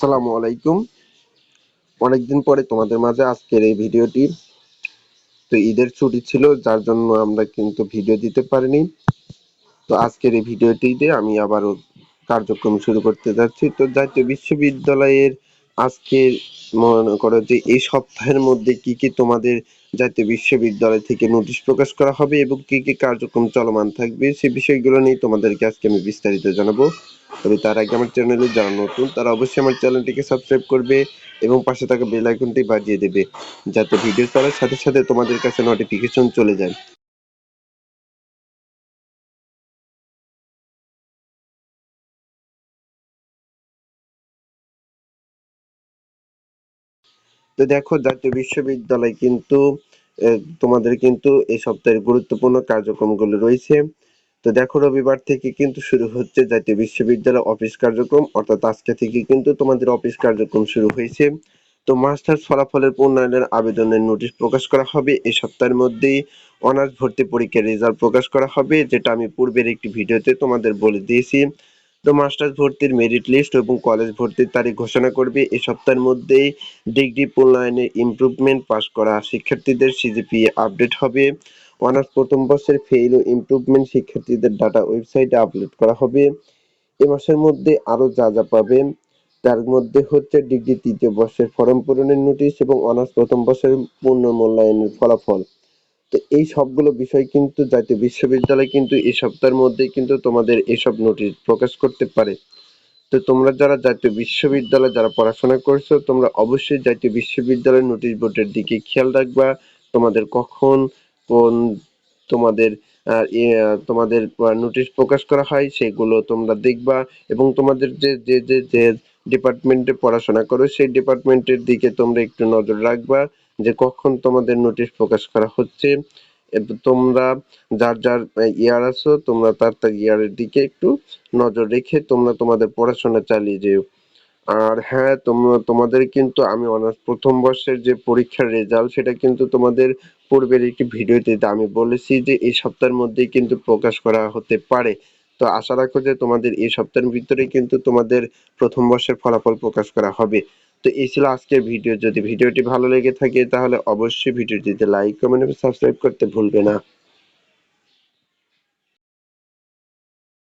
আসসালামু আলাইকুম। অনেকদিন পরে তোমাদের মাঝে আজকের এই ভিডিওটি। তো ঈদের ছুটি ছিল, যার জন্য আমরা কিন্তু ভিডিও দিতে পারিনি। তো আজকের এই ভিডিওটিতে আমি আবারও কার্যক্রম শুরু করতে যাচ্ছি। তো জাতীয় বিশ্ববিদ্যালয়ের আজকের মনে করো যে এই সপ্তাহের মধ্যে কি কি তোমাদের জাতীয় বিশ্ববিদ্যালয় থেকে নোটিশ প্রকাশ করা হবে এবং কি কি কার্যক্রম চলমান থাকবে সে বিষয়গুলো নিয়ে তোমাদেরকে আজকে আমি বিস্তারিত জানাব। তবে তার আগে আমার চ্যানেলে যারা নতুন, তারা অবশ্যই আমার চ্যানেলটিকে সাবস্ক্রাইব করবে এবং পাশে থাকা বেল আইকনটি বাজিয়ে দেবে, যাতে ভিডিও ছাড়ার সাথে সাথে তোমাদের কাছে নোটিফিকেশন চলে যায়। তো দেখো, জাতীয় বিশ্ববিদ্যালয় কিন্তু তোমাদের কিন্তু এই সপ্তাহের গুরুত্বপূর্ণ কার্যক্রমগুলো রয়েছে। তো দেখো রবিবার থেকে কিন্তু শুরু হচ্ছে জাতীয় বিশ্ববিদ্যালয় অফিস কার্যক্রম। অর্থাৎ আজকে থেকে কিন্তু তোমাদের অফিস কার্যক্রম শুরু হয়েছে। তো মাস্টার্স ফলাফলের প্রণয়নের আবেদনের নোটিশ প্রকাশ করা হবে। এই সপ্তাহের মধ্যেই অনার্স ভর্তি পরীক্ষার রেজাল্ট প্রকাশ করা হবে, যেটা আমি পূর্বের একটি ভিডিওতে তোমাদের বলে দিয়েছি। তো মাস্টার্স ভর্তির মেরিট লিস্ট এবং কলেজ ভর্তির তারিখ ঘোষণা করবে। এই সপ্তাহের মধ্যেই ডিগ্রি মূল্যায়নে ইমপ্রুভমেন্ট পাস করা শিক্ষার্থীদের সিজিপিএ আপডেট হবে। অনার্স প্রথম বর্ষের ফেইল ও ইমপ্রুভমেন্ট শিক্ষার্থীদের ডাটা ওয়েবসাইটে আপলোড করা হবে। এ মাসের মধ্যে আরও যা যা পাবেন তার মধ্যে হচ্ছে ডিগ্রি তৃতীয় বর্ষের ফর্ম পূরণের নোটিশ এবং অনার্স প্রথম বর্ষের পূর্ণ মূল্যায়নের ফলাফল। তো এই সবগুলো বিষয় কিন্তু জাতীয় বিশ্ববিদ্যালয় কিন্তু এই সপ্তাহের মধ্যে কিন্তু তোমাদের এসব নোটিশ প্রকাশ করতে পারে। তো তোমরা যারা জাতীয় বিশ্ববিদ্যালয়ে যারা পড়াশোনা করছ, তোমরা অবশ্যই জাতীয় বিশ্ববিদ্যালয়ের নোটিশ বোর্ডের দিকে খেয়াল রাখবা। তোমাদের কখন তোমাদের তোমাদের নোটিশ প্রকাশ করা হয় সেগুলো তোমরা দেখবা এবং তোমাদের যে যে যে যে ডিপার্টমেন্টে পড়াশোনা করো সেই ডিপার্টমেন্টের দিকে তোমরা একটু নজর রাখবা যে কখন তোমাদের নোটিশ প্রকাশ করা হচ্ছে। তোমরা যার যার ইয়ার আছো তোমরা তার তার ইয়ারের দিকে একটু নজর রেখে তোমরা তোমাদের পড়াশোনা চালিয়ে যেও। আর হ্যাঁ তোমরা তোমাদের কিন্তু আমি অনার্স প্রথম বর্ষের যে পরীক্ষার রেজাল্ট সেটা কিন্তু তোমাদের পূর্বের একটি ভিডিওতে আমি বলেছি যে এই সপ্তাহের মধ্যেই কিন্তু প্রকাশ করা হতে পারে। তো আশা রাখো যে তোমাদের এই সপ্তাহের ভিতরে কিন্তু তোমাদের প্রথম বর্ষের ফলাফল প্রকাশ করা হবে। তো এই ছিল আজকের ভিডিও। যদি ভিডিওটি ভালো লেগে থাকে তাহলে অবশ্যই ভিডিওটিতে লাইক কমেন্ট এবং সাবস্ক্রাইব করতে ভুলবে না।